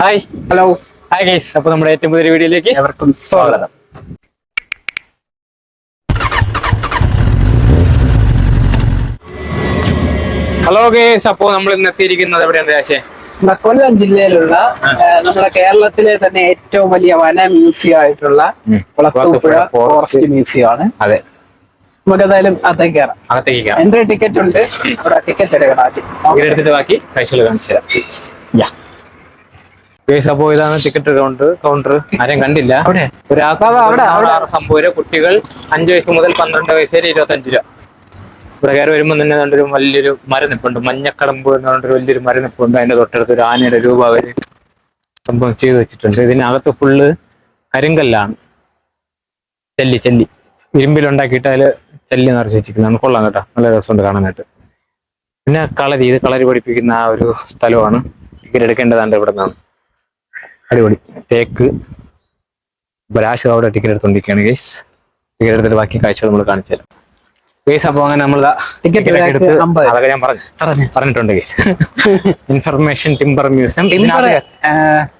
Hi hello hi guys അപ്പൊ നമ്മുടെ ഏറ്റവും പുതിയ വീഡിയോയിലേക്ക് എവർക്കും സ്വാഗതം. ഹലോ ഗൈസ് അപ്പോ നമ്മൾ ഇന്ന് എത്തിയിരിക്കുന്നത് എവിടെയാണ് രാശേ കൊല്ലം ജില്ലയിലുള്ള നമ്മുടെ കേരളത്തിലെ തന്നെ ഏറ്റവും വലിയ വന മ്യൂസിയം ആയിട്ടുള്ള. കുളത്തൂപ്പുഴ ഫോറസ്റ്റ്. മ്യൂസിയം ആണ്. അതെ. നമുക്ക് എന്തായാലും അകത്തേക്ക് കയറാം. അകത്തേക്ക് കയറാം. എൻട്രി ടിക്കറ്റ് ഉണ്ട്. ടിക്കറ്റ് എടുക്കണം ആദ്യം. എടുത്തിട്ട് ബാക്കി കാഴ്ചകൾ കാണിച്ചു തരാം. അപ്പോ ഇതാണ് ടിക്കറ്റ് കൗണ്ടർ കൗണ്ടർ ആരെയും കണ്ടില്ല. സംഭവം. കുട്ടികൾ അഞ്ച് വയസ്സ് മുതൽ പന്ത്രണ്ട് വയസ്സ് വരെ ഇരുപത്തഞ്ച് രൂപ. ഇവിടെ കയറി വരുമ്പോൾ തന്നെ ഒരു വലിയൊരു മരം നിപ്പുണ്ട് മഞ്ഞക്കടമ്പ് എന്ന് പറഞ്ഞൊരു വലിയൊരു മരം നിപ്പുണ്ട് അതിന്റെ തൊട്ടടുത്ത് ഒരു ആനയുടെ രൂപ അവർ സംഭവം ചെയ്തു വെച്ചിട്ടുണ്ട്. ഇതിനകത്ത് ഫുള്ള് കരിങ്കല്ലാണ്. ചെല്ലി ചെല്ലി. ഇരുമ്പിലുണ്ടാക്കിയിട്ട് അതിൽ ചെല്ലി നിറച്ച് വെച്ചിരിക്കുന്നതാണ് കൊള്ളാം കേട്ടോ. നല്ല രസമുണ്ട് കാണാനായിട്ട്. പിന്നെ കളരി ഇത് കളരി പഠിപ്പിക്കുന്ന ആ ഒരു സ്ഥലമാണ്. ടിക്കറ്റ് എടുക്കേണ്ടതാണ്ട് ഇവിടെ നിന്നാണ്. അടിപൊളി. തേക്ക്. ബ്രാഷ് അവിടെ ടിക്കറ്റ് എടുത്തോണ്ടിരിക്കുകയാണ് ഗൈസ് ടിക്കറ്റ് എടുത്തിട്ട് ബാക്കി കാഴ്ചകൾ നമ്മൾ കാണിച്ചു തരാം. ഗൈസ് അപ്പോൾ അങ്ങനെ നമ്മൾ അതൊക്കെ ഞാൻ പറഞ്ഞു. പറഞ്ഞു? പറഞ്ഞിട്ടുണ്ട് ഗൈസ് ഇൻഫർമേഷൻ ടിംബർ മ്യൂസിയം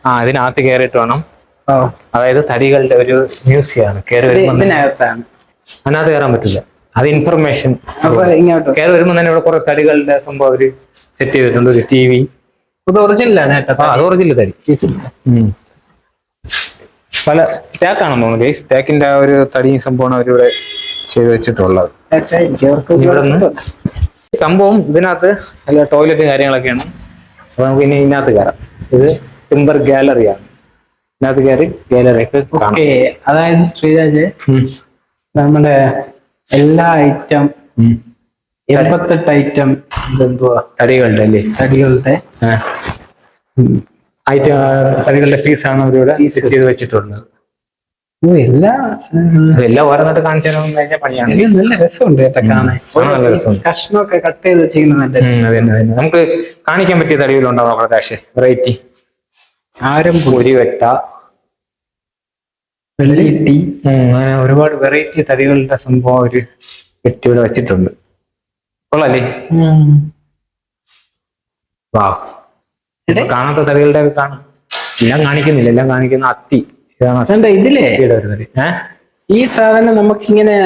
ആ. ഇതിനകത്ത് കയറിയിട്ട് വേണം. അതായത് തടികളുടെ ഒരു മ്യൂസിയമാണ് കയറി വരുമ്പോൾ അതിനകത്ത് കയറാൻ പറ്റില്ല. അത് ഇൻഫർമേഷൻ അപ്പൊ കയറി വരുമ്പോൾ തന്നെ ഇവിടെ കുറെ തടികളുടെ സംഭവം അവർ സെറ്റ് ചെയ്തിട്ടുണ്ട്. ഒരു ടി വി ഇത് ഒറിജിനലാണ് അത് ഒറിജിനൽ. പല തേക്കാണെന്ന് തോന്നുന്നു ഗൈസ് തേക്കിന്റെ ആ ഒരു തടിയും സംഭവമാണ് അവരിവിടെ ചെയ്ത് വെച്ചിട്ടുള്ളത്. ഇവിടെ സംഭവം ഇതിനകത്ത് അല്ല ടോയ്ലറ്റും കാര്യങ്ങളൊക്കെയാണ്. അപ്പൊ നമുക്ക് ഇനി ഇതിനകത്ത് കയറാം ഇത് ടിമ്പർ ഗാലറിയാണ് ഇതിനകത്ത് കയറി ഗാലറി ഒക്കെ അതായത് ശ്രീരാജ്. നമ്മുടെ എല്ലാ ഐറ്റം. എൺപത്തെട്ട് ഐറ്റം ഇതെന്തുവാ? തടികളുടെ അല്ലേ? തടികളുടെ. ഐറ്റം തടികളുടെ ഫീസാണ് അവരിവിടെ സെറ്റ് ചെയ്ത് വെച്ചിട്ടുള്ളത്. എല്ലാ ഓരോന്നിട്ട് പണിയാണ്. നല്ല രസമുണ്ട് കാണാൻ. കഷ്ണമൊക്കെ കട്ട് ചെയ്ത്. നമുക്ക് കാണിക്കാൻ പറ്റിയ തടികളുണ്ടാവും നമ്മുടെ കാശ് വെറൈറ്റി ആരം ഒരു വെട്ട വെള്ളിട്ടി ഉം, അങ്ങനെ ഒരുപാട് വെറൈറ്റി തടികളുടെ സംഭവം അവർ കെട്ടി ഇവിടെ വെച്ചിട്ടുണ്ട്. കൊള്ളാല്ലേ? വാ. കാണാത്ത തലകളുടെ കാണും. എല്ലാം കാണിക്കുന്നില്ല. എല്ലാം കാണിക്കുന്ന അത്തി. ഇതിലേ ഏഹ് ഈ സാധനം നമുക്ക് ഇങ്ങനെ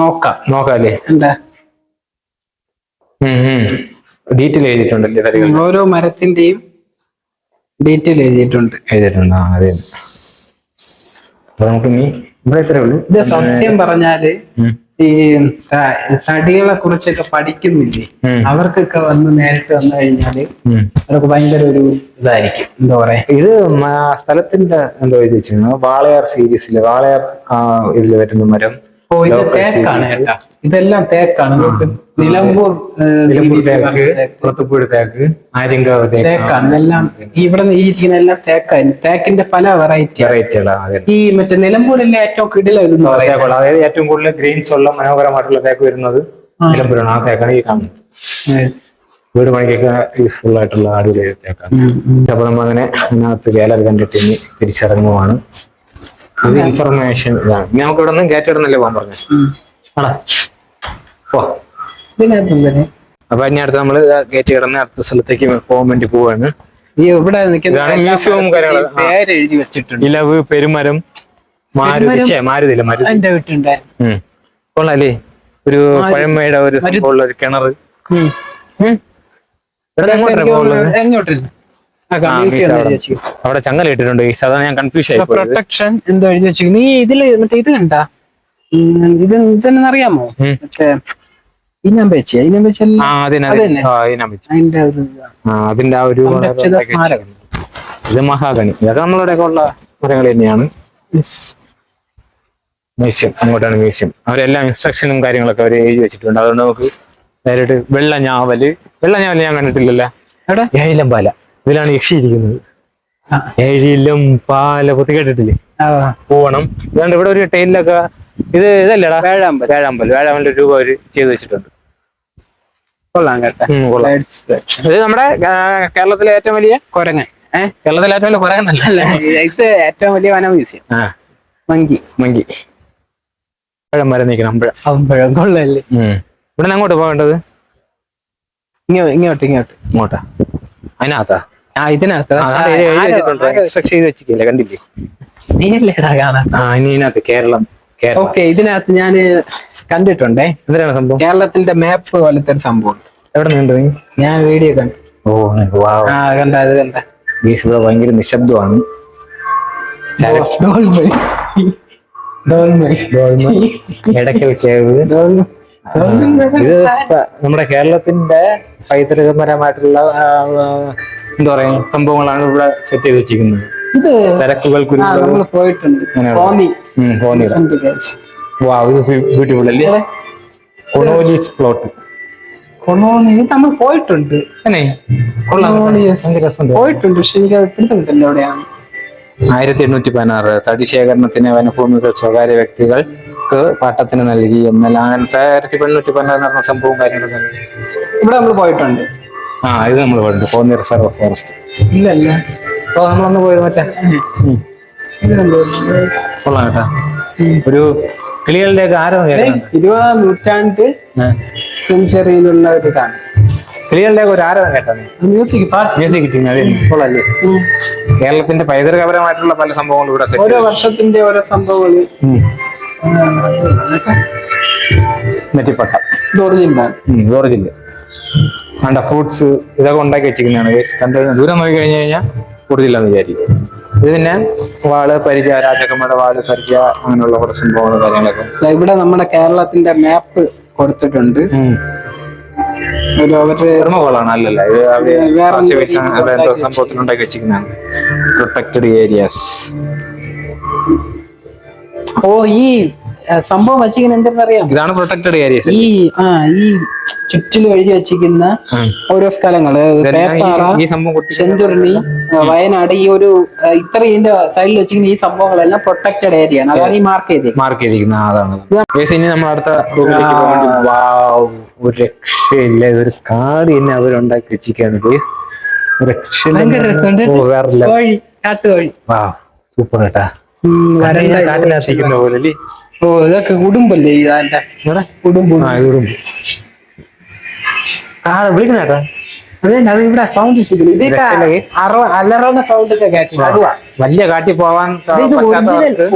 നോക്കാം. നോക്കാല്ലേ? എന്താ? ഡീറ്റെയിൽ എഴുതിയിട്ടുണ്ടല്ലേ തടികൾ ഓരോ മരത്തിന്റെയും ഡീറ്റെയിൽ എഴുതിയിട്ടുണ്ട്. എഴുതിയിട്ടുണ്ട്. ആ അതെ. അപ്പൊ നമുക്ക് ഇനി ഇവിടെ ഇത്രേ ഉള്ളൂ. ഇത് സത്യം പറഞ്ഞാൽ. ഈ തടികളെ കുറിച്ചൊക്കെ പഠിക്കുന്നില്ലേ. അവർക്കൊക്കെ വന്ന് നേരിട്ട് വന്നു കഴിഞ്ഞാൽ. അവർക്ക് ഭയങ്കര ഒരു ഇതായിരിക്കും. എന്താ പറയാ? ഇത് സ്ഥലത്തിന്റെ എന്തോ ചോദിച്ചിരുന്നു വെച്ചിരുന്നു. വാളയാർ സീരീസിൽ വാളയാർ ഇതിൽ വരുന്ന മരം. ഓ ഇത് തേക്കാണ് കേട്ടാ. ഇതെല്ലാം തേക്കാണ്. നമുക്ക് നിലമ്പൂർ തേക്ക് തേക്ക്. ആര്യങ്കാവ് തേക്കാണ്. ഇതെല്ലാം ഇവിടെ ഈ ഇരിക്കുന്ന എല്ലാം തേക്കാണ് തേക്കിന്റെ പല വെറൈറ്റി വെറൈറ്റികളാണ് ഈ മറ്റേ നിലമ്പൂരിലെ ഏറ്റവും കിടില അതായത് ഏറ്റവും കൂടുതൽ ഗ്രീൻസ് ഉള്ള മനോഹരമായിട്ടുള്ള തേക്ക് വരുന്നത് നിലമ്പൂരാണ്. ആ തേക്കാണ് ഈ കാണുന്നത്. വീട് പണിക്കൊക്കെ യൂസ്ഫുൾ ആയിട്ടുള്ള അടിപൊളി തേക്കാണ്. അപ്പൊ നമ്മൾ അങ്ങനെ അതിനകത്ത് ഗാലറി കണ്ടിട്ട് ഇനി തിരിച്ചിറങ്ങുവാണ് ഇത് ഇൻഫർമേഷൻ ഇതാണ് ഇനി നമുക്ക് ഇവിടെ നിന്ന് ഗേറ്റ് ഇടുന്നല്ലേ പോകാൻ പറഞ്ഞു. ആടാ പോ ഇതിനകത്ത് എന്തിന്? അപ്പൊ ഇനി അടുത്ത് നമ്മൾ ഗേറ്റ് കിടന്ന് അടുത്ത സ്ഥലത്തേക്ക് പോകാൻ വേണ്ടി പോവാണ് ഈ ഇവിടെ ഇതാണ് മ്യൂസിയവും മരത്തിന്റെയും കാര്യങ്ങളും. ആ. പേര് എഴുതി വെച്ചിട്ടുണ്ട് ഇലവ് പെരുമരം മാരുതി? ഛേ, മാരുതില്ല മരുതി എന്റെ വീട്ടുണ്ട് ഉം. കൊള്ളാല്ലേ ഒരു. പഴമയുടെ ഒരു. സംഭവമുള്ള ഒരു കിണർ ഉം. ഇവിടെ എങ്ങോട്ടാ പോകുന്നത് എങ്ങോട്ടില്ല അവിടെ. ചങ്ങല ഇട്ടിട്ടുണ്ട്. അതാണ് ഞാൻ കൺഫ്യൂഷൻ ആയി പ്രൊട്ടക്ഷൻ എന്തോ എഴുതി വെച്ചിരിക്കുന്നു. നീ ഇതിൽ മറ്റേ ഇത് കണ്ടാ? ഇത് ഇതെന്നെ അറിയാമോ? ഉം. മറ്റേ ഇനമ്പേച്ചി ഇനമ്പേച്ചി വെച്ച് അതിന്റെ ആ അതിന്റെ ആ ഒരു ഇത്. മഹാഗണി. ഇതൊക്കെ നമ്മളുടെയൊക്കെ ഉള്ള മരങ്ങൾ തന്നെയാണ്. മ്യൂസിയം. അങ്ങോട്ടാണ് മ്യൂസിയം. അവരെല്ലാം ഇൻസ്ട്രക്ഷനും കാര്യങ്ങളൊക്കെ അവർ എഴുതി വെച്ചിട്ടുണ്ട്. അതുകൊണ്ട് നമുക്ക് നേരിട്ട് വെള്ള ഞാവൽ വെള്ള ഞാവൽ ഞാൻ കണ്ടിട്ടില്ലല്ലോ. എവിടെ? ഏഴിലം പാല. ഇതിലാണ് യക്ഷി ഇരിക്കുന്നത്. ഏഴിലും പാല പൊത്തി കേട്ടിട്ടില്ലേ? പോവണം. ഇതാണ്ട് ഇവിടെ ഒരു ടൈലിലൊക്കെ ഇത് ഇതല്ലേടാ. വേഴാമ്പൽ. വേഴാമ്പൽ. വേഴാമ്പലിന്റെ രൂപ അവർ ചെയ്തു വെച്ചിട്ടുണ്ട്. കൊള്ളാം കേട്ടോ. ഇത് നമ്മുടെ കേരളത്തിലെ ഏറ്റവും വലിയ കൊരങ്ങൻ. ഏഹ് കേരളത്തിലെ ഏറ്റവും വലിയ അല്ല. ഇത് ഏറ്റവും വലിയ വന മ്യൂസിയം. മങ്കി. മങ്കി. പഴം വരെ നീക്കണം കൊള്ളല്ലേ? ഇവിടെ അങ്ങോട്ട് പോകേണ്ടത്? ഇങ്ങോട്ട് ഇങ്ങോട്ട് ഇങ്ങോട്ട്. ഇങ്ങോട്ടാ. അതിനകത്താ? ഇതിനകത്ത് കണ്ടില്ലേ? നീയല്ലേടാ കാണാൻ? ആ ഇനി ഇതിനകത്ത് കേരളം കേരളം. ഓക്കെ ഇതിനകത്ത് ഞാൻ കണ്ടിട്ടുണ്ടേ. എന്തിനാണ് സംഭവം? കേരളത്തിന്റെ മാപ്പ് പോലത്തെ ഒരു സംഭവം എവിടെ നിന്നുണ്ട് നീ? ഞാൻ വീഡിയോ കണ്ടു. ഓ ആ കണ്ട അത് കണ്ട. ഗീസ് ഇവിടെ ഭയങ്കര നിശബ്ദമാണ്. ഇടയ്ക്കൽ കേവ്. ഇത് നമ്മുടെ കേരളത്തിന്റെ പൈതൃകപരമായിട്ടുള്ള എന്താ പറയാ സംഭവങ്ങളാണ് ഇവിടെ സെറ്റ് ചെയ്ത് വെച്ചിരിക്കുന്നത്. ഇത് നമ്മൾ പോയിട്ടുണ്ട്. ഇത് ബ്യൂട്ടിഫുൾ അല്ലേ? കൊണോലിയസ് പ്ലോട്ട് നമ്മൾ പോയിട്ടുണ്ട്. പോയിട്ടുണ്ട് പക്ഷെ എനിക്ക് അത് എവിടെയാണ് ആയിരത്തി എണ്ണൂറ്റി പതിനാറ് തടി ശേഖരണത്തിന് വനഭൂമികൾ സ്വകാര്യ വ്യക്തികൾക്ക് പാട്ടത്തിന് നൽകി. എന്നാൽ അങ്ങനത്തെ ആയിരത്തി എണ്ണൂറ്റി പതിനാറ് നടന്ന സംഭവം കാര്യങ്ങളൊക്കെ ഇവിടെ നമ്മൾ പോയിട്ടുണ്ട്. ആ ഇത് നമ്മൾ പോയിട്ടുണ്ട് കോന്നി റിസർവ് ഫോറസ്റ്റ്. ഇല്ലല്ല. ഓ നമ്മളന്ന് പോയത് മറ്റേ. കൊള്ളാം കേട്ടാ. ഒരു കിളികളുടെ ഒക്കെ ആരോ ഇരുപതാം നൂറ്റാണ്ട് സെഞ്ചുറിയിലുള്ള ഒരു ഇതാണ്. കിളികളുടെ ഒക്കെ ഒരു ആരോ കേട്ടോ മ്യൂസിക് മ്യൂസിക് കൊള്ളാല്ലേ. കേരളത്തിന്റെ പൈതൃകപരമായിട്ടുള്ള പല സംഭവങ്ങളും ഇവിടെ ഓരോ വർഷത്തിന്റെ ഓരോ സംഭവങ്ങൾ നെറ്റിപ്പട്ട. ഇത് ഒറിജിനലാണ് ഓറിജില്ല വേണ്ട ഫ്രൂട്ട്സ് ഇതൊക്കെ ഉണ്ടാക്കി വെച്ചിരിക്കുന്നതാണ്. ഗൈസ് കണ്ടു? ദൂരം നോക്കി കഴിഞ്ഞു കഴിഞ്ഞാൽ കൂടുതലില്ലെന്ന് വിചാരിക്കും. ഇത് പിന്നെ വാൾ പരിച രാജാക്കന്മാരുടെ വാൾ പരിച അങ്ങനെയുള്ള കുറച്ച് സംഭവങ്ങളും കാര്യങ്ങളൊക്കെ. ഇവിടെ നമ്മുടെ കേരളത്തിന്റെ മാപ്പ് കൊടുത്തിട്ടുണ്ട്. ഒരു തെർമോകോളാണ് അല്ലല്ല. ഇത് വെച്ചിരിക്കുന്നതാണ്. പ്രൊട്ടക്റ്റഡ് ഏരിയാസ് ഓ ഈ സംഭവം വച്ചിങ്ങനെ എന്തെന്നറിയാം ഇതാണ് പ്രൊട്ടക്റ്റഡ് ഏരിയ ഈ ആ ഈ ചുറ്റിലും എഴുതി വച്ചിരിക്കുന്ന ഓരോ സ്ഥലങ്ങൾ. പേപ്പാറ ചെന്തുരുണി വയനാട് ഈ ഒരു ഇതിന്റെ സൈഡിൽ വെച്ചിരിക്കുന്ന ഈ സംഭവങ്ങളെല്ലാം പ്രൊട്ടക്റ്റഡ് ഏരിയ ആണ്. അതാണ് ഈ മാർക്ക് ചെയ്തത് മാർക്ക് ചെയ്തിരിക്കുന്ന അതാണ്. നമ്മൾ അടുത്ത ഒരു രക്ഷയില്ല. ഇതൊരു കാട് തന്നെ അവരുണ്ടാക്കി വെച്ചിരിക്കുകയാണ് കാട്ടുകോഴി. വാ സൂപ്പർ കേട്ടാ പോലെ ഓ ഇതൊക്കെ കുടുംബല്ലേ ഇതാന്റെ കുടുംബം. ആ അതെ ഇവിടെ സൗണ്ട്? അലറുന്ന സൗണ്ട് ഒക്കെ വലിയ കാട്ടി പോവാൻ ഇത്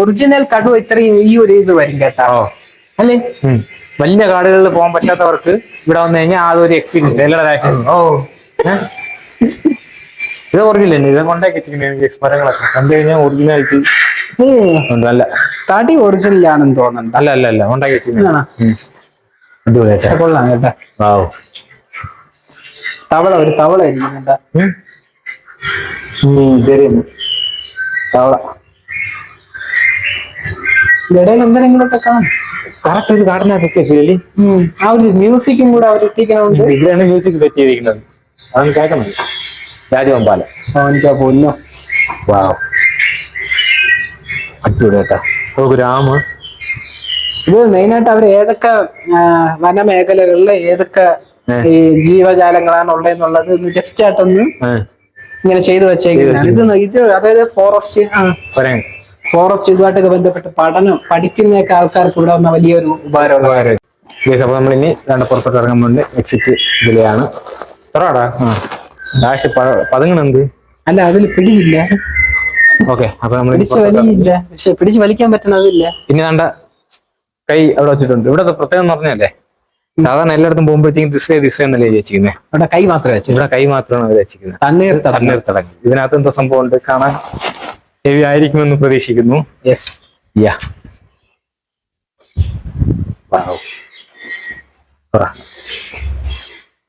ഒറിജിനൽ കടുവ ഇത്രയും ഈ ഒരു ഇത് വരും കേട്ടോ. അല്ലേ? വലിയ കാടുകളിൽ പോകാൻ പറ്റാത്തവർക്ക് ഇവിടെ വന്നു കഴിഞ്ഞാൽ അതൊരു എക്സ്പീരിയൻസ് എല്ലാവരുടെ ഓ. ഇത് ഒറിജിനൽ ഇത് കൊണ്ടാക്കി വെച്ചിരിക്കുന്ന സ്മരങ്ങളൊക്കെ. കണ്ടു കഴിഞ്ഞാൽ ഒറിജിനാലിറ്റി അല്ല. തടി ഒറിജിനൽ ആണെന്ന് തോന്നുന്നുണ്ട്. അല്ല അല്ല അല്ല ഉണ്ടാക്കി വെച്ചിരിക്കുന്ന കൊള്ളാം കേട്ടാ. തവള ഒരു തവള ഇരിക്കും കേട്ടാ. ഉം. ഉം, ശരിയാണ്. തവള. ഇടയിൽ എന്തെങ്കിലുമൊക്കെ കാണും. കറക്റ്റ് ഒരു ഉം. ആ ഒരു മ്യൂസിക്കും കൂടെ അവർ ഇട്ടിക്കണോണ്ട് ഇവിടെയാണ് മ്യൂസിക് സെറ്റ് ചെയ്തിരിക്കുന്നത്. അതാണ് കേൾക്കണം. രാജഗോപാലൻ അവനിക്കാ പൊന്നോ. വാവ്. അടിപൊളിയായിട്ടാ ഓ രാമ്. ഇത് മെയിനായിട്ട് അവർ ഏതൊക്കെ വനമേഖലകളിൽ ഏതൊക്കെ ഈ ജീവജാലങ്ങളാണ് ഉള്ളതെന്നുള്ളത് ഒന്ന് ജസ്റ്റ് ആയിട്ടൊന്ന് ഇങ്ങനെ ചെയ്തു വെച്ചേക്കുന്നതാണ് ഇത് ഇത് അതായത് ഫോറസ്റ്റ് ഫോറസ്റ്റ് ഇതുമായിട്ടൊക്കെ ബന്ധപ്പെട്ട് പഠനം പഠിക്കുന്ന ആൾക്കാർക്ക് ഇവിടെ വന്ന വലിയൊരു ഉപകാരമുള്ള അപ്പൊ നമ്മൾ ഇനി രണ്ട് പുറത്തോട്ട് ഇറങ്ങുമ്പോണ്ട് എക്സിറ്റ് ഇതിലെയാണ്. പതുങ്ങണെന്ത് അല്ല അതിൽ പിടിയില്ല. ഓക്കെ അപ്പൊ നമ്മൾ പിടിച്ച് വലിയില്ല. പക്ഷെ പിടിച്ച് വലിക്കാൻ പറ്റണതില്ല പിന്നെ വേണ്ട കൈ അവിടെ വെച്ചിട്ടുണ്ട്. ഇവിടെ പ്രത്യേകം എന്ന് പറഞ്ഞല്ലേ? സാധാരണ എല്ലായിടത്തും പോകുമ്പോഴത്തേക്കും ദിശ ദിശ എന്നല്ലേ വിചാരിച്ചിരിക്കുന്നത് അവിടെ കൈ മാത്രമേ വെച്ചു ഇവിടെ കൈ മാത്രമാണ് വിചാരിച്ചിരിക്കുന്നത് വെച്ചിരിക്കുന്നത് തണ്ണീർ തടഞ്ഞു ഇതിനകത്ത് എന്തോ സംഭവം ഉണ്ട് കാണാൻ. ഹെവി ആയിരിക്കുമെന്ന് പ്രതീക്ഷിക്കുന്നു. Yes yeah.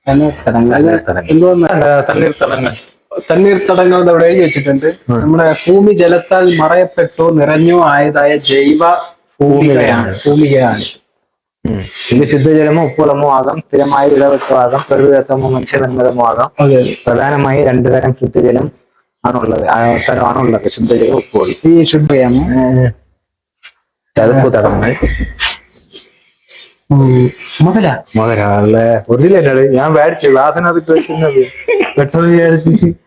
തണ്ണീർത്തടങ്ങൾ തണ്ണീർത്തടങ്ങൾ. തണ്ണീർത്തടങ്ങൾ അവിടെ എഴുതി വെച്ചിട്ടുണ്ട്. നമ്മുടെ ഭൂമി ജലത്താൽ മറയപ്പെട്ടോ നിറഞ്ഞോ ആയതായ ജൈവ ഭൂമികയാണ്. ഭൂമികയാണ്. ഇത് ശുദ്ധജലമോ ഉപ്പുളമോ ആകാം സ്ഥിരമായ വിളവെട്ടോ ആകാം പ്രകൃതിദത്തമോ മനുഷ്യനിർമ്മിതമോ ആകാം. പ്രധാനമായി രണ്ടു തരം ശുദ്ധജലം ആണുള്ളത് ആണുള്ളത് തരമാണുള്ളത് ശുദ്ധജലം ഉപ്പുവെള്ളം ഈ ശുദ്ധയാണ് ചതുപ്പ് തടങ്ങൾ. മുതല. മുതലാളെ ഒരു ഞാൻ മേടിച്ചു ഗ്ലാസിനകത്ത് വെക്കുന്നത്. പെട്രോൾ വിചാരിച്ചിട്ട്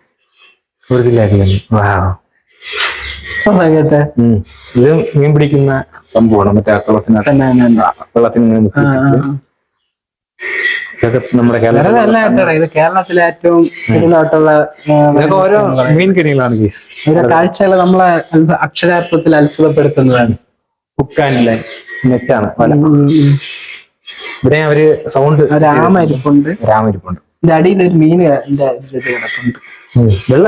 ഇത് മീൻ പിടിക്കുന്ന സംഭവമാണ്. മറ്റേ ഇതൊക്കെ നമ്മുടെ കേട്ടോ. ഇത് കേരളത്തിലെ ഏറ്റവും ഓരോ മീൻ കെണികളാണ് ഗീസ്. ഓരോ കാഴ്ചകൾ നമ്മളെ അക്ഷരാർത്ഥത്തിൽ അത്ഭുതപ്പെടുത്തുന്നതാണ്. കുക്കാനിലെ നെറ്റാണ്. ഇവിടെ അവർ സൗണ്ട് രാമരിപ്പുണ്ട്. രാമരിപ്പുണ്ട്. ഇതിന്റെ അടിയിൽ ഒരു മീൻ കിടപ്പുണ്ട്. വെള്ള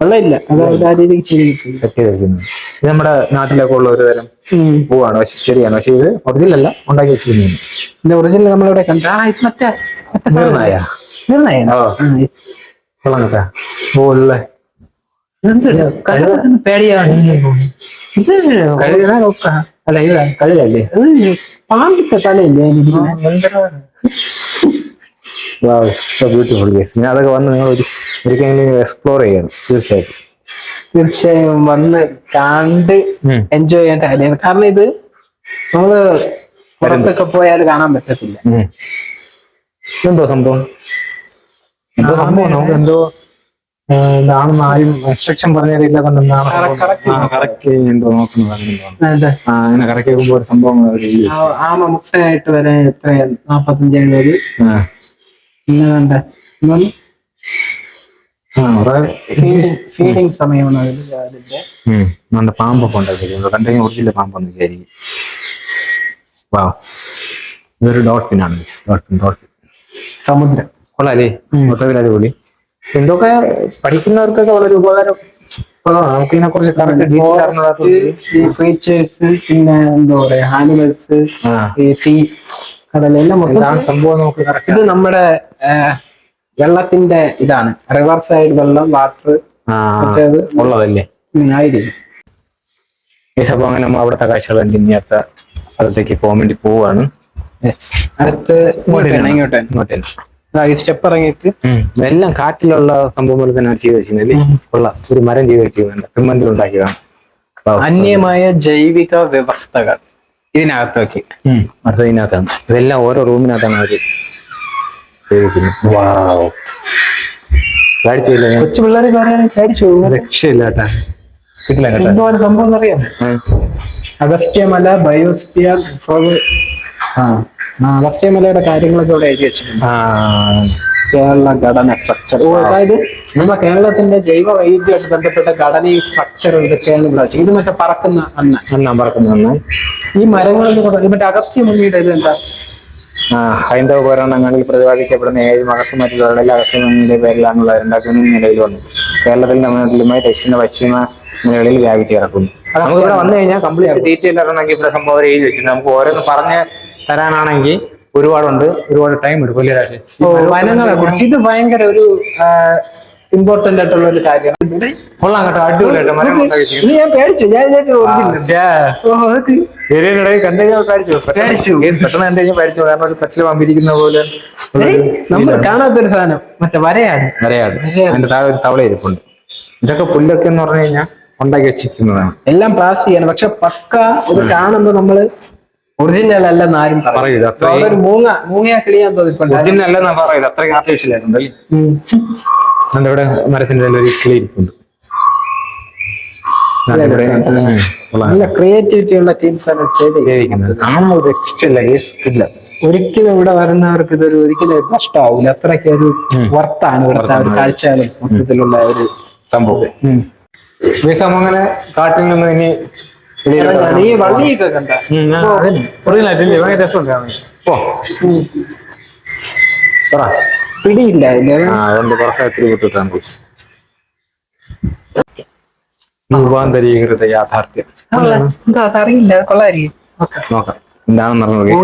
വെള്ളമില്ല. അതായത് അത് ആ രീതിക്ക് ചെയ്തിട്ടുണ്ട് സെറ്റ് ചെയ്ത് വെച്ചിരുന്നത് ഇത് നമ്മുടെ നാട്ടിലൊക്കെ ഉള്ള ഒരു തരം പൂവാണ്. പക്ഷെ ചെടിയാണ്. പക്ഷെ ഇത് ഒറിജിനൽ അല്ല. ഉണ്ടാക്കി വെച്ചിരിക്കുന്നത് ഇതിന്റെ ഒറിജിനൽ നമ്മളിവിടെ കണ്ടു. ആ ഇത് മറ്റേ? ഓ. കൊള്ളാം കേട്ടാ? കണ്ടപ്പോ തന്നെ പേടിയാണ്. ഇത് കഴുകണ അല്ല ഇത് കഴുകല്ലേ? ഇത് പാമ്പിട്ട തലയില്ലേ? ബ്യൂട്ടിഫുൾ കേസ് പിന്നെ അതൊക്കെ വന്ന് നിങ്ങൾ ഒരു ഒരിക്കലും എക്സ്പ്ലോർ ചെയ്യണം. തീർച്ചയായിട്ടും. തീർച്ചയായും വന്ന് കണ്ട് എൻജോയ് ചെയ്യേണ്ട കാര്യമാണ്. കാരണം ഇത് നമ്മൾ പുറത്തൊക്കെ പോയാൽ കാണാൻ പറ്റത്തില്ല. എന്തോ സംഭവം? എന്തോ സംഭവം എന്തോ ഇതാണെന്ന് ആരും ഇൻസ്ട്രക്ഷൻ പറഞ്ഞതില്ല കൊണ്ട് എന്താണ് എന്തോ നോക്കുന്നത് അങ്ങനെ കറക്റ്റ് ഒരു സംഭവം. ആ- ആമ മുക്തയായിട്ട് വരെ എത്ര നാപ്പത്തഞ്ച് എഴുപത് ഫീഡിങ് ഫീഡിങ് സമയമാണ് അതിന്റെ അതിന്റെ. ഉം. നല്ല പാമ്പൊക്കെ ഉണ്ടാക്കിയിരിക്കുന്നത് കണ്ടെങ്കിൽ ഒറിജിനൽ പാമ്പെന്ന് വിചാരിക്കും. വാ ഇതൊരു ഡോൾഫിൻ ആണ് ഡോൾഫിൻ ഡോൾഫിൻ സമുദ്രം. കൊള്ളാല്ലേ? മൊത്തത്തിൽ അടിപൊളി. എന്തൊക്കെ പഠിക്കുന്നവർക്കൊക്കെ വളരെ ഉപകാരം ഉള്ളതാണ്. നമുക്ക് ഇതിനെ കുറിച്ച് കറക്റ്റ് പിന്നെ എന്താ പറയാ ആനിമൽസ് ഈ കടലെല്ലാം മൊത്തം സംഭവം നമുക്ക് ഇത് നമ്മുടെ വെള്ളത്തിന്റെ ഇതാണ്. റിവർ സൈഡ് വെള്ളം വാട്ടർ ഉള്ളതല്ലേ? ആയിരിക്കും. അങ്ങനെ നമ്മൾ അവിടുത്തെ കാഴ്ചകൾ കണ്ടിന്യാത്ത സ്ഥലത്തേക്ക് പോകാൻ വേണ്ടി പോവാണ്. അടുത്ത് ഇങ്ങോട്ടേ സ്റ്റെപ്പ് ഇറങ്ങിയിട്ട്. എല്ലാം കാറ്റിലുള്ള സംഭവം പോലെ തന്നെ ചെയ്ത് വെച്ചിരുന്നത് കൊള്ളാം ഒരു മരം ചെയ്ത് വെച്ചിരുന്നുണ്ട് സിമ്മന്റിൽ ഉണ്ടാക്കിയതാണ്. അന്യമായ ജൈവിക വ്യവസ്ഥകൾ ഇതിനകത്തൊക്കെ അടുത്ത ഇതിനകത്താണ്. ഇതെല്ലാം ഓരോ റൂമിനകത്താണ് അവർ കൊച്ചു പറയുകയാണെങ്കിൽ പേടിച്ചു. രക്ഷയില്ല കേട്ടാ കിട്ടില്ല കേട്ടാ. എന്തുവാണ് സംഭവം അറിയാം. അഗസ്ത്യമല ആ. ആ, അഗസ്ത്യമലയുടെ കാര്യങ്ങളൊക്കെ ഇവിടെ എഴുതി വെച്ചിട്ടുണ്ട്. കേരള ഘടന സ്ട്രക്ചർ അതായത് നമ്മുടെ കേരളത്തിന്റെ ജൈവ വൈവിധ്യമായിട്ട് ബന്ധപ്പെട്ട ഘടനയും സ്ട്രക്ചറും ഇതൊക്കെയാണ് ഇവിടെ വെച്ചത്. ഇത് മറ്റേ പറക്കുന്ന അന്ന. അന്ന പറക്കുന്ന അന്ന. ഈ മരങ്ങളിൽ മറ്റേ അഗസ്ത്യ മുനിയുടെ ഇത് എന്താ? ഹൈന്ദവ പുരാണങ്ങളിൽ പ്രതിപാദിക്കപ്പെടുന്ന ഏഴ് മഹർഷിമാരിലുള്ള അഗസ്ത്യമുനിയുടെ പേരിലാണുള്ള രണ്ടാക്കുന്ന നിലയിൽ വന്നു. കേരളത്തിൽ തമിഴ്നാട്ടിലുമായി ദക്ഷിണ പശ്ചിമ നിലകളിൽ വ്യാപിച്ചു കിടക്കുന്നു. നമുക്ക് ഇവിടെ വന്നു കഴിഞ്ഞാൽ കംപ്ലീറ്റ് ഡീറ്റെയിൽ അറിയണമെങ്കിൽ ഇവിടെ സംഭവം എഴുതി വെച്ചിട്ടുണ്ട്. നമുക്ക് ഓരോന്ന് പറഞ്ഞ് തരാനാണെങ്കിൽ ഒരുപാടുണ്ട്. ഒരുപാട് ടൈം എടുക്കും ഇത് ഭയങ്കര ഒരു ഇമ്പോർട്ടന്റ് ആയിട്ടുള്ള ഒരു കാര്യമാണ് കൊള്ളാം കേട്ടോ അടിപൊളിയായിട്ട് ഇത് ഞാൻ പേടിച്ചു ഞാൻ ശരിയാണെടാ, കണ്ടു കഴിഞ്ഞാൽ പേടിച്ചു. പേടിച്ചു. പെട്ടെന്ന് കണ്ടു കഴിഞ്ഞാൽ പേടിച്ചു. കാരണം ഒരു പച്ചില വമ്പിരിക്കുന്ന പോലെ നമ്മൾ കാണാത്തൊരു സാധനം. മറ്റേ വരയാണ്. വരയാണ്. അതിന്റെ താഴെ ഒരു തവള ഇരിപ്പുണ്ട്. ഇതൊക്കെ പുല്ലൊക്കെ എന്ന് പറഞ്ഞു കഴിഞ്ഞാൽ ഉണ്ടാക്കി വെച്ചിരിക്കുന്നതാണ്. എല്ലാം പ്ലാസ്റ്റിക് ആണ് പക്ഷെ പക്ക ഇത് കാണുമ്പോ നമ്മൾ ഒറിജിനൽ അല്ലെന്ന് ആരും പറയും പറയില്ല. മൂങ്ങ മൂങ്ങയാ കിളിയാൻ തോന്നിപ്പുണ്ട് ഒറിജിനൽ അല്ലെന്നാ പറയുന്നത് അത്രയും ആർട്ടിഫിഷ്യൽ ആയിട്ടുണ്ടല്ലേ നമ്മുടെ ഇവിടെ മരത്തിന്റെ ഒരു കിളി ഇരിപ്പുണ്ട്. നല്ല ക്രിയേറ്റിവിറ്റി ഉള്ള ടീംസ് ആണ് ഒരു രക്ഷയില്ല കേസ് ഇല്ല. ഒരിക്കലും ഇവിടെ വരുന്നവർക്ക് ഇതൊരു ഒരിക്കലും ഒരു നഷ്ടമാവില്ല അത്രയ്ക്ക് ഒരു വർത്താണ് ഇവിടുത്തെ ഒരു കാഴ്ചകൾ മൊത്തത്തിലുള്ള ഒരു സംഭവം. അങ്ങനെ കാട്ടിൽ നിന്ന് ഇനി ഈ വള്ളിയൊക്കെ കണ്ട? ഭയങ്കര രസമുണ്ട് പറ. പിടിയില്ല അതുകൊണ്ട്. രൂപാന്തരീകൃത യാഥാർത്ഥ്യം. കൊള്ളായിരിക്കും. നോക്കാം. എന്താണെന്ന് ഓ പറഞ്ഞു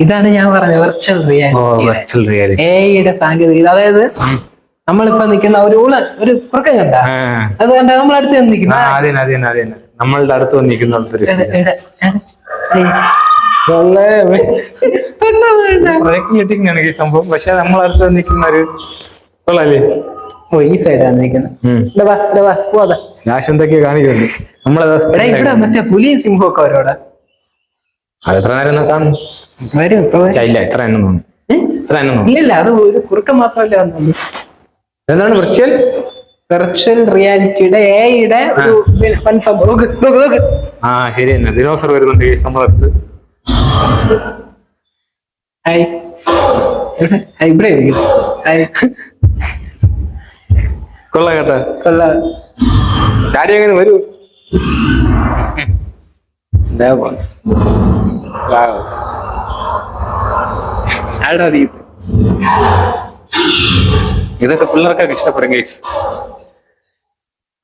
ഇതാണ് ഞാൻ പറഞ്ഞത് വെർച്വൽ ഓ റിയാലിറ്റി എയുടെ സാങ്കേതിക അതായത് നമ്മളിപ്പോ നിൽക്കുന്ന ഒരു ഉളൻ ഒരു കുറുക്കം കണ്ട. അത് കണ്ട നമ്മൾ അടുത്ത് നിൽക്കുന്ന. നമ്മളുടെ അടുത്ത് വന്നിരിക്കുന്ന ഞെട്ടിങ്ങാണ് ഈ സംഭവം. പക്ഷെ നമ്മളടുത്ത് നിൽക്കുന്ന ഒരു കൊള്ളാല്ലേ? ഓ ഈ സൈഡാണ് നിൽക്കുന്നത്. നാശം എന്തൊക്കെയാ കാണിക്കുന്നുണ്ട്. നമ്മളെ ഇവിടെ മറ്റേ പുലിയും സിംഹവും ഒക്കെ അവരോട് അതെത്ര നേരം കാണും? വരും ഇല്ല എത്ര എണ്ണം തോന്നുന്നു ഏ? എത്ര എണ്ണം തോന്നുന്നു ഇല്ലില്ല അത് ഒരു കുറുക്കം മാത്രമല്ല വന്നുള്ളൂ എന്താണ് വിർച്വൽ വെർച്വൽ റിയാലിറ്റിയുടെ എയുടെ ഒരു വൻ സംഭവം. ആ ശരി തന്നെ. ദിനോസർ വരുന്നുണ്ട് ഈ സംഭവത്ത് ഹായ് ഇവിടെ ഇരിക്കും. കൊള്ള കേട്ടോ. കൊള്ളാം. ചാടി എങ്ങനെ വരൂ. ഇതൊക്കെ പിള്ളേർക്കൊക്കെ ഇഷ്ടപ്പെടും ഗൈസ്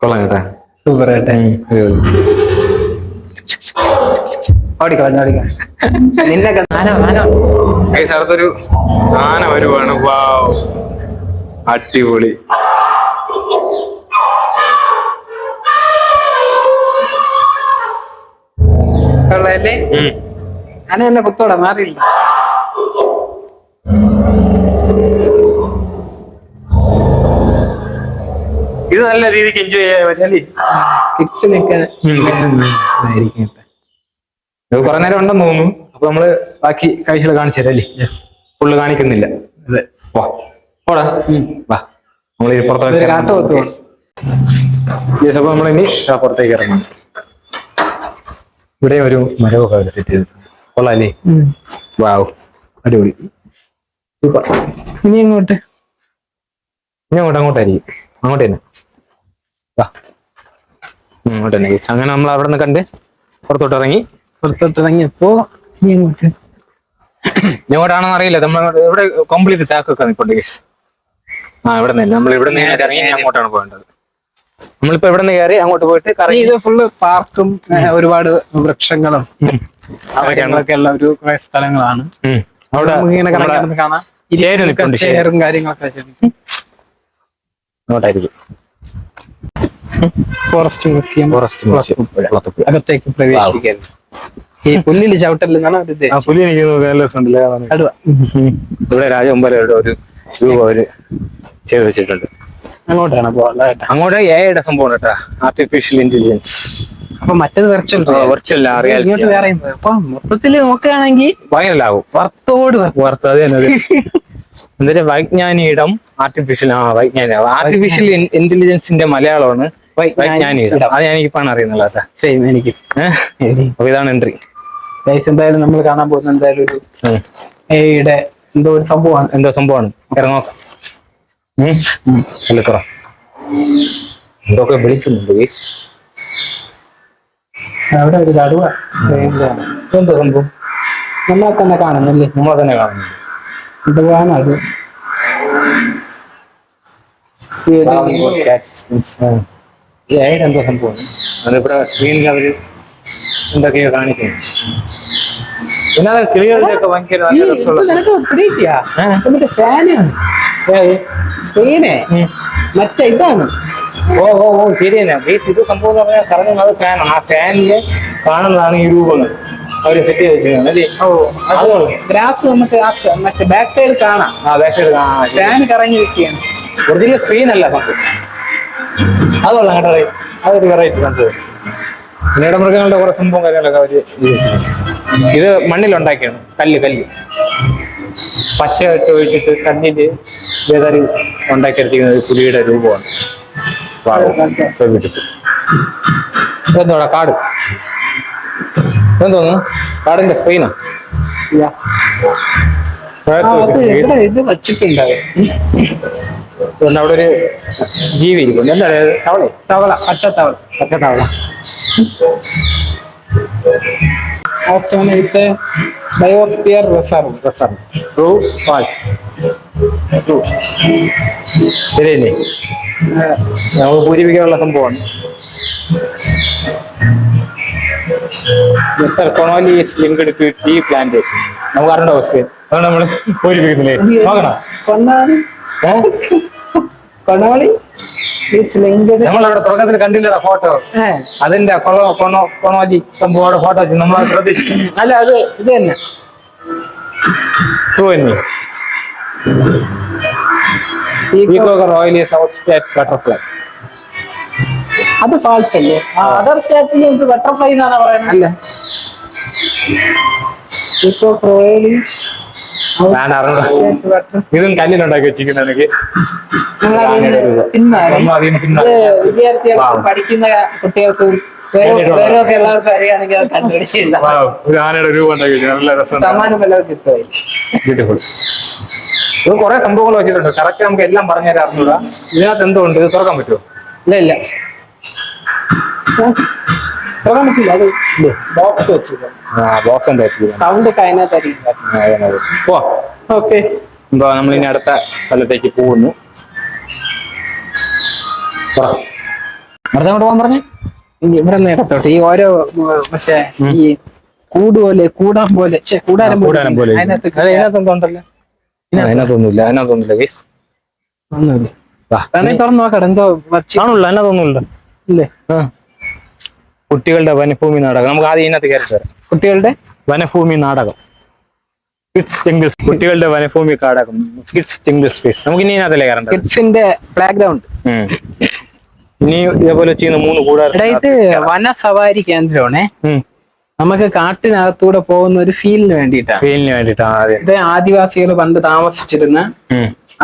കൊള്ളാം കേട്ടാ. സൂപ്പർ ആയിട്ടെ ഓടിക്കോ നിന്നെ ആന ആന. ആനോ ഗൈസ് അടുത്തൊരു ആന വരുവാണ്. വാവ്. അടിപൊളി. കൊള്ളാല്ലേ? ഉം. ആന എന്നെ കുത്തോടെ മാറിയില്ല. ഇത് നല്ല രീതിക്ക് എൻജോയ് ചെയ്യാൻ ഉം, kids ആയിരിക്കും ഇപ്പൊ. ഇത് കുറെ നേരം ഉണ്ടെന്ന് തോന്നുന്നു. അപ്പൊ നമ്മൾ ബാക്കി കാഴ്ചകൾ കാണിച്ചു തരാം അല്ലേ. ഫുള്ള് കാണിക്കുന്നില്ല. അതെ. വാ. പോടാ. വാ. നമ്മൾ പുറത്തേക്ക് അപ്പൊ നമ്മളിനി പുറത്തേക്ക് ഇറങ്ങാം. ഇവിടെ ഒരു മരമൊക്കെ അവർ സെറ്റ് ചെയ്തിട്ടുണ്ട്. കൊള്ളാല്ലേ. വാവ്. അടിപൊളി. ഇനി അങ്ങോട്ട് ഇനി അങ്ങോട്ട് അങ്ങോട്ടായിരിക്കും. അങ്ങോട്ട് തന്നെ. വാ. അങ്ങോട്ട് തന്നെ. അങ്ങനെ നമ്മൾ അവിടെ നിന്ന് കണ്ട് പുറത്തോട്ട് ഇറങ്ങി. പുറത്തോട്ട് ഇറങ്ങിയപ്പോ ഇങ്ങോട്ട് എങ്ങോട്ട് എങ്ങോട്ടാണെന്ന് അറിയില്ല. നമ്മൾ ഇവിടെ കംപ്ലീറ്റ് താക്കൊക്കെ നിൽപ്പുണ്ട് കേസ് ആ ഇവിടെ നിന്ന് നമ്മൾ ഇവിടെ നിന്ന് ഇറങ്ങി അങ്ങോട്ടാണ് പോകേണ്ടത്. നമ്മളിപ്പോ ഇവിടെ നിന്ന് കയറി അങ്ങോട്ട് പോയിട്ട് കറങ്ങി. ഇത് ഫുള്ള് പാർക്കും ഒരുപാട് വൃക്ഷങ്ങളും കാര്യങ്ങളൊക്കെ ഉള്ള ഒരു കുറെ സ്ഥലങ്ങളാണ്. അവിടെ ഇങ്ങനെ കറങ്ങി കാണാം. ചെയറും കാര്യങ്ങളൊക്കെ അങ്ങോട്ടായിരിക്കും. ഫോറസ്റ്റ് മ്യൂസിയം ഫോറസ്റ്റ് മ്യൂസിയം അകത്തേക്ക് പ്രവേശിക്കാൻ. ഈ പുല്ലിൽ ചവിട്ടല്ലെന്നാണ് അവർ ആ ഉദ്ദേശിച്ചത്? പുലി നിൽക്കുന്നത് നല്ല രസമുണ്ടല്ലേ കാണാൻ. ഇവിടെ രാജകൊമ്പലയുടെ ഒരു രൂപ അവർ ചെയ്ത് വെച്ചിട്ടുണ്ട്. അങ്ങോട്ടാണ് കേട്ടോ. അങ്ങോട്ട് എയുടെ സംഭവം കേട്ടോ. ആർട്ടിഫിഷ്യൽ ഇന്റലിജൻസ് അപ്പൊ മറ്റേത് വെർച്വൽ വെർച്വൽ ഇങ്ങോട്ട് വേറെ അപ്പൊ മൊത്തത്തിൽ നോക്കുകയാണെങ്കിൽ വർത്തോട് വറുത്ത്. വാർത്ത അത് തന്നെ അത്. എന്നിട്ട് വൈജ്ഞാനിയിടം ആർട്ടിഫിഷ്യൽ ആ വൈജ്ഞാനി ആർട്ടിഫിഷ്യൽ ഇന്റലിജൻസിന്റെ മലയാളമാണ് വൈജ്ഞാനിയിടം ഇടം. അത് ഞാൻ ഇപ്പാണ് അറിയുന്നില്ല കേട്ടാ സെയിം എനിക്ക്. അപ്പൊ ഇതാണ് എൻട്രി ഗൈസ് എന്തായാലും നമ്മൾ കാണാൻ പോകുന്ന എന്തായാലും ഒരു എയുടെ എന്തോ ഒരു സംഭവമാണ്. എന്തോ സംഭവമാണ്. ഇറങ്ങോക്കാം തുറ. എന്തൊക്കെ വിളിക്കുന്നുണ്ട് guys. അവിടെ ഒരു കടുവ. എന്തോ സംഭവം? നമ്മളെ തന്നെ കാണുന്നില്ലേ? നമ്മളെ തന്നെ കാണുന്നുണ്ട്. എന്തുവാണ് അത്. ഏയുടെ എന്തോ സംഭവം അതിവിടെ സ്ക്രീനിൽ അവർ എന്തൊക്കെയോ കാണിക്കുന്നു. പിന്നെ അത് ഭയങ്കര നല്ല രസമുള്ള മറ്റേ ഇതാണ്. ഓ ഓ ഓ ശരി തന്നെ. ബേസ് ഇത് സംഭവം എന്ന് പറഞ്ഞാൽ കറങ്ങുന്നത് ഫാനാണ് ആ ഫാനിൽ കാണുന്നതാണ് ഈ രൂപങ്ങൾ അവർ സെറ്റ് ചെയ്ത് വെച്ചിരിക്കുന്നത് അല്ലേ? ഓ അത്. ഗ്രാസ് നമുക്ക് മറ്റേ ബാക്ക് സൈഡ് കാണാം. ആ ബാക്ക് സൈഡ് കാണാം. ഫാൻ കറങ്ങി നിൽക്കുകയാണ്. ഒറിജിനൽ സ്ക്രീൻ അല്ല സംഭവം. അത് കൊള്ളാം കേട്ടോ അതൊരു വെറൈറ്റി സംഭവം പിന്നീട് മൃഗങ്ങളുടെ കുറെ സംഭവം കാര്യങ്ങളൊക്കെ അവർ ഇത്. മണ്ണിലുണ്ടാക്കിയാണ്. കല്ല് കല്ല്. പശ ഇട്ട് ഒഴിച്ചിട്ട് കണ്ണിൽ ഇതേതായാലും ഉണ്ടാക്കിയെടുത്തിരിക്കുന്ന ഒരു പുലിയുടെ രൂപമാണ്. എന്തോടാ കാട്. എന്തോന്നു കാടിന്റെ സ്പെയിനാ ഇത് വച്ചിട്ടുണ്ടാവും അതുകൊണ്ട് അവിടെ ഒരു ജീവി ഇരിക്കുന്നു എന്താ തവളെ തവള പച്ച തവള പച്ച തവള option it's a biosphere reserve reserve true false true ശരിയല്ലേ നമുക്ക് പൂരിപ്പിക്കാനുള്ള സംഭവമാണ്. Mr Conolly is linked to tea plantation നമുക്ക് അറിയേണ്ട അവസ്ഥ അതാണ് നമ്മൾ പൂരിപ്പിക്കുന്നില്ലേ നോക്കണം? ലിങ്ക്ഡ് നമ്മളവിടെ തുടക്കത്തിൽ കണ്ടില്ലടാ ഫോട്ടോ അതിന്റെ കൊണോലി സംഭവം ഫോട്ടോ വെച്ച് നമ്മൾ ശ്രദ്ധിച്ചു. അല്ല അത് ഇത് തന്നെ. True peacock royal south state butterfly അത് ഫാൾസ് അല്ലേ? അതർ സ്റ്റേറ്റിൽ ഇത് ബട്ടർഫ്ലൈ എന്നാണ് പറയുന്നത്? അല്ലേ. ഇപ്പൊ ക്രോയലീസ് ഞാൻ അറിഞ്ഞു ഇതും കല്ലിലുണ്ടാക്കി വെച്ചിരിക്കുന്ന എനിക്ക്. വിദ്യാർത്ഥികൾക്ക് പഠിക്കുന്ന കുട്ടികൾക്കും ആനയുടെ രൂപം ഉണ്ടാക്കി നല്ല ബ്യൂട്ടിഫുൾ ഇത് കുറെ സംഭവങ്ങൾ വെച്ചിട്ടുണ്ട്. കറക്റ്റ് നമുക്ക് എല്ലാം പറഞ്ഞു അറിഞ്ഞൂടാ ഇതിനകത്ത് എന്തോ ഉണ്ട്? ഇത് തുറക്കാൻ പറ്റുമോ? ഇല്ല ഇല്ല. ബോക്സ് ഉണ്ട് വെച്ചിരിക്കുന്നത്. സൗണ്ട് ഒക്കെ അതിനകത്ത് അറിയില്ല ആ, ഓക്കെ എന്തോ നമ്മൾ ഇനി അടുത്ത സ്ഥലത്തേക്ക് പോകുന്നു. പറ. അങ്ങോട്ട് പോകാൻ പറഞ്ഞു? ഇവിടെ നേരത്തോട്ട് ഈ ഓരോ ഉം, മറ്റേ ഈ കൂട് പോലെ കൂടാൻ പോലെ ഛെ, കൂടാരം പോലെ അതിനകത്ത് അതെ, ഇതിനകത്ത് എന്തോ ഉണ്ടല്ലോ ആ, അതിനകത്തൊന്നുമില്ല അതിനകത്തൊന്നുമില്ല ഒന്നുമില്ല. തുറന്നു നോക്കട്ടെ എന്തോ വച്ച് കാണുള്ളൂ അതിനകത്തൊന്നുമില്ല. ഇല്ലേ? ആ. കുട്ടികളുടെ വനഭൂമി നാടകം. നമുക്ക് ആദ്യം ഇതിനകത്ത് കയറി തരാം കുട്ടികളുടെ? വനഭൂമി നാടകം. കിഡ്സ് ജംഗിൾ കുട്ടികളുടെ വനഭൂമി നാടകം. കിഡ്സ് ജംഗിൾ സ്പേസ് നമുക്ക് ഇനി ഇതിനകത്തല്ലേ കയറണ്ട കിഡ്സിന്റെ ബാക്ക്ഗ്രൗണ്ട് ഇനി ഇതേപോലെ ചെയ്യുന്ന മൂന്ന് കൂടാറുണ്ട് ഇത് വനസവാരി കേന്ദ്രമാണേ. നമുക്ക് കാട്ടിനകത്തൂടെ പോകുന്ന ഒരു ഫീലിന് വേണ്ടിയിട്ടാണ്. ഫീലിന് വേണ്ടിട്ടാണ് ആദ്യം ഇത് ആദിവാസികൾ പണ്ട് താമസിച്ചിരുന്ന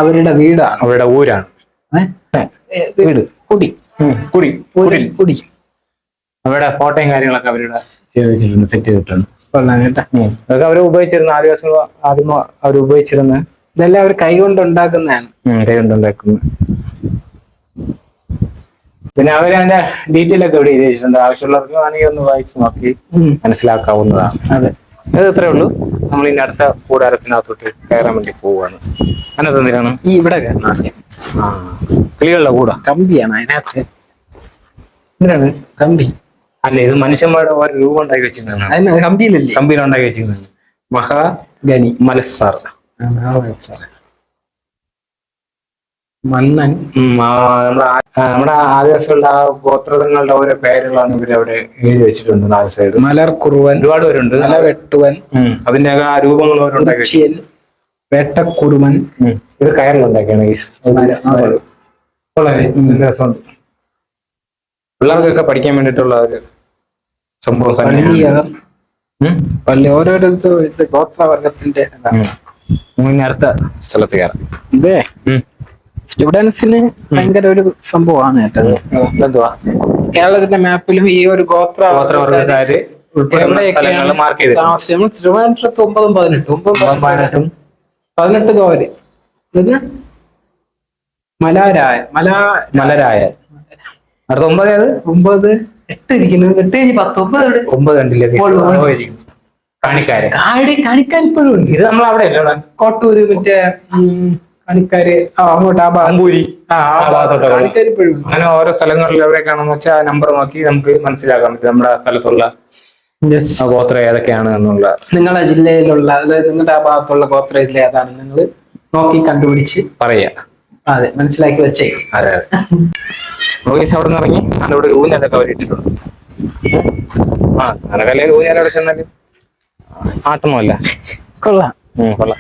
അവരുടെ വീടാണ്. അവരുടെ ഊരാണ്? വീട്. കുടി. കുടി. കുടി. അവരുടെ ഫോട്ടോയും കാര്യങ്ങളൊക്കെ അവരുടെ ചെയ്ത് വെച്ചിട്ടുണ്ട് സെറ്റ് ചെയ്തിട്ടുണ്ട്. അതൊക്കെ അവർ ഉപയോഗിച്ചിരുന്ന ആദിവാസികൾ ആദ്യം അവർ ഉപയോഗിച്ചിരുന്ന ഇതെല്ലാം അവർ കൈ കൊണ്ട് ഉണ്ടാക്കുന്നതാണ് കൈകൊണ്ടുണ്ടാക്കുന്നു. പിന്നെ അവർ അതിന്റെ ഡീറ്റെയിൽ ഒക്കെ ഇവിടെ എഴുതി വെച്ചിട്ടുണ്ട് ആവശ്യമുള്ളവർക്ക് വേണമെങ്കിൽ ഒന്ന് വായിച്ച് നോക്കി മനസ്സിലാക്കാവുന്നതാണ്. അതെ. അത് ഇത്രേ ഉള്ളൂ. നമ്മൾ ഇനി അടുത്ത കൂടാരത്തിനകത്തോട്ട് കയറാൻ വേണ്ടി പോവുകയാണ്. അതിനകത്ത് എന്തിനാണ്? ഈ ഇവിടെ കിളികളുടെ കൂടാ. കമ്പിയാണ് അതിനകത്ത്. എന്തിനാണ്? കമ്പി. അല്ല ഇത് മനുഷ്യന്മാരുടെ ഓരോ രൂപം ഉണ്ടാക്കി വെച്ചിരുന്നതാണ് കമ്പിയിലല്ലേ? കമ്പിയിൽ ഉണ്ടാക്കി വെച്ചിരുന്നത് മഹാ ഗനി മലസാർ മന്നൻ. നമ്മുടെ ആദിവാസികളുടെ ആ ഗോത്രങ്ങളുടെ ഓരോ പേരുകളാണ് ഇവർ അവിടെ എഴുതി വെച്ചിട്ടുണ്ട് നാല് സൈഡ്. മലർ കുറുവൻ. ഒരുപാട് പേരുണ്ട്. മല വെട്ടുവൻ. അതിന്റെ ആ രൂപങ്ങൾ വേട്ടക്കുറുവൻ. ഉച്ചിയൻ. വേട്ടക്കുറുമൻ ഇത് കയറിലുണ്ടാക്കിയാണ് ഈ വളരെ രസമുണ്ട്. പിള്ളേർക്കൊക്കെ പഠിക്കാൻ വേണ്ടിട്ടുള്ള ഒരു സംഭവം തന്നെയാണ്. ഓരോരോ ഗോത്രവർഗത്തിന്റെ അടുത്ത സ്ഥലത്ത് കയറാം. ഇതേ? സ്റ്റുഡൻസിന് ഭയങ്കര ഒരു സംഭവമാണ് എന്തുവാ? കേരളത്തിന്റെ മാപ്പിലും ഈ ഒരു ഗോത്ര ഗോത്രവർഗക്കാര് തിരുവനന്തപുരത്ത് ഒമ്പതും ഒമ്പതും പതിനെട്ട്. തോര്. മലാരായ. മലാ മലരായ. അടുത്ത ഒമ്പത് ഏത്? ഒമ്പത്. എട്ട് ഇരിക്കുന്നു. എട്ട് കഴിഞ്ഞ് പത്ത്. ഒമ്പത്? ഒമ്പത് കണ്ടില്ലേ? കണിക്കാര്. കാട് കണിക്കാൻ ഇപ്പോഴും ഉണ്ട്. ഇത് നമ്മൾ അവിടെ അല്ലേ കോട്ടൂര് മറ്റേ കണിക്കാര്. ആ അങ്ങോട്ട് ആ അമ്പൂരി. ആ കാണിക്കാർ അങ്ങനെ ഓരോ സ്ഥലങ്ങളിൽ എവിടെയൊക്കെയാണെന്ന് വെച്ചാൽ ആ നമ്പർ നോക്കി നമുക്ക് മനസ്സിലാക്കാൻ പറ്റും. നമ്മുടെ സ്ഥലത്തുള്ള ഗോത്ര ഏതൊക്കെയാണ് എന്നുള്ള. നിങ്ങളെ ജില്ലയിലുള്ള അതായത് നിങ്ങളുടെ ആ ഭാഗത്തുള്ള ഗോത്ര ജില്ല ഏതാണ്? നിങ്ങൾ നോക്കി കണ്ടുപിടിച്ച് പറയാ. അതെ മനസ്സിലാക്കി വെച്ചേ. അതെ അതെ. നമുക്ക് അവിടെ നിന്ന് ഇറങ്ങി അവിടെ ഊഞ്ഞാലൊക്കെ അവർ ഇട്ടിട്ടുണ്ട്. ആ അനകല്ലേ ഊഞ്ഞാൽ അവിടെ ചെന്നാൽ ആട്ടമല്ല കൊള്ളാം. കൊള്ളാം.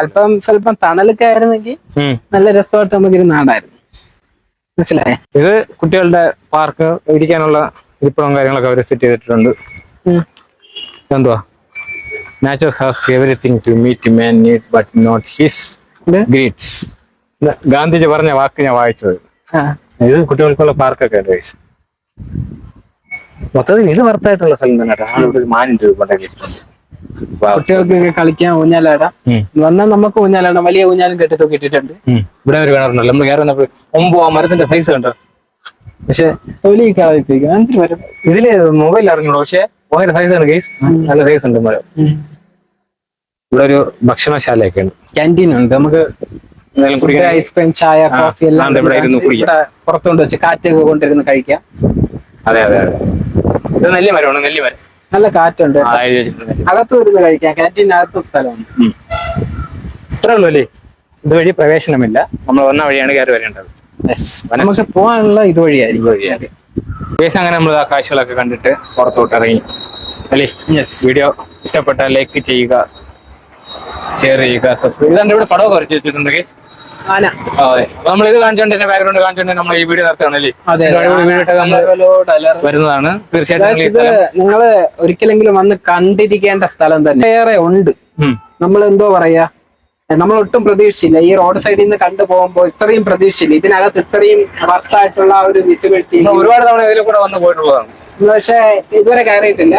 അല്പം സ്വല്പം തണലൊക്കെ ആയിരുന്നെങ്കിൽ. നല്ല രസമായിട്ട് നമുക്കൊരു നാടായിരുന്നു. മനസ്സിലായേ? ഇത് കുട്ടികളുടെ പാർക്ക് ഇരിക്കാനുള്ള ഇരിപ്പിടവും കാര്യങ്ങളൊക്കെ അവർ സെറ്റ് ചെയ്തിട്ടുണ്ട്. എന്തുവാ natural has everything to meet man need but not his? Greeds Gandhiji പറഞ്ഞ വാക്ക് ഞാൻ വായിച്ചത്. ഇത് കുട്ടികൾക്കുള്ള പാർക്കൊക്കെ ഉണ്ട് വയസ്സ് മൊത്തത്തിൽ ഇത് വർത്തായിട്ടുള്ള സ്ഥലം തന്നെ കേട്ടോ. മാനിന്റെ. കുട്ടികൾക്കൊക്കെ കളിക്കാൻ ഊഞ്ഞാലാടാം. വന്നാൽ നമുക്ക് ഊഞ്ഞാലാടാം. വലിയ ഊഞ്ഞാലും കെട്ടി തൂക്കിയിട്ടിട്ടുണ്ട് ഇവിടെ ഒരു കിണറുണ്ടല്ലോ. നമ്മൾ കയറി വന്നപ്പോൾ ഒമ്പോ ആ മരത്തിന്റെ സൈസ് കണ്ടോ? പക്ഷെ തൊലി കളയിപ്പിക്കും ഇതിൽ മൊബൈൽ അറിഞ്ഞൂടോ. പക്ഷെ ഭയങ്കര സൈസ് ആണ് കേസ് നല്ല സൈസ് ഉണ്ട് മരം. ഇവിടെ ഒരു ഭക്ഷണശാലയൊക്കെ ഉണ്ട്. ക്യാന്റീൻ ഉണ്ട് നമുക്ക് ഐസ്ക്രീം ചായ കോഫി എല്ലാം പുറത്തുകൊണ്ട് വെച്ച് കാറ്റൊക്കെ കൊണ്ടിരുന്ന് കഴിക്കാം. അതെ അതെ അതെ. ഇത് നെല്ലി മരമാണ്? നെല്ലി മരം. നല്ല കാറ്റുണ്ട്. അകത്തും ഇരുന്ന് കഴിക്കാം. ക്യാന്റീനകത്തും സ്ഥലമുണ്ട്. സ്ഥലമാണ് ഇത്രേ ഉള്ളൂ അല്ലേ? ഇതുവഴി പ്രവേശനമില്ല. നമ്മൾ വന്ന വഴിയാണ് കയറി വരേണ്ടത്. നമുക്ക് പോകാനുള്ള ഇതുവഴിയായിരിക്കും വഴിയായിരിക്കും. അങ്ങനെ നമ്മൾ ആ കാഴ്ചകളൊക്കെ കണ്ടിട്ട് പുറത്തോട്ട് ഇറങ്ങി. അല്ലേ? വീഡിയോ ഇഷ്ടപ്പെട്ട ലൈക്ക് ചെയ്യുക ഷെയർ ചെയ്യുക സബ്സ്ക്രൈബ് ഇതാണ്ട് ഇവിടെ പടമൊക്കെ വരച്ച് വെച്ചിട്ടുണ്ട് guys. അതെ. അപ്പൊ നമ്മൾ ഇത് കാണിച്ചോണ്ട് തന്നെ ബാക്ക്ഗ്രൗണ്ട് കാണിച്ചോണ്ട് നമ്മൾ ഈ വീഡിയോ നമ്മൾ വരുന്നതാണ്. തീർച്ചയായിട്ടും നിങ്ങൾ ഒരിക്കലെങ്കിലും വന്ന് കണ്ടിരിക്കേണ്ട സ്ഥലം തന്നെ. ഏറെ ഉണ്ട്. നമ്മൾ എന്തോ പറയാ? നമ്മൾ ഒട്ടും പ്രതീക്ഷിച്ചില്ല. ഈ റോഡ് സൈഡിൽ നിന്ന് കണ്ടു പോകുമ്പോൾ ഇത്രയും പ്രതീക്ഷിച്ചില്ല. ഇതിനകത്ത് ഇത്രയും വർത്തായിട്ടുള്ള ഒരു വിസിബിലിറ്റി ഒരുപാട് തവണ ഇതിൽ കൂടെ വന്ന് പോയിട്ടുള്ളതാണ്. പക്ഷേ ഇതുവരെ കയറിയിട്ടില്ല.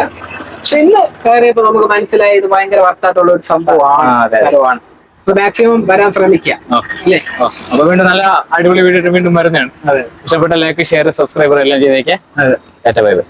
പക്ഷെ ഇന്ന് കയറിയപ്പോ നമുക്ക് മനസ്സിലായി ഇത് ഭയങ്കര വർത്തായിട്ടുള്ള ഒരു സംഭവമാണ്. സ്ഥലമാണ്. അപ്പൊ മാക്സിമം വരാൻ ശ്രമിക്കാം. അല്ലേ? അപ്പൊ വീണ്ടും നല്ല അടിപൊളി വീഡിയോ വീണ്ടും വരുന്നതാണ്. ഇഷ്ടപ്പെട്ട ലൈക്ക് ഷെയർ സബ്സ്ക്രൈബർ എല്ലാം ചെയ്തേക്കാം. Bye bye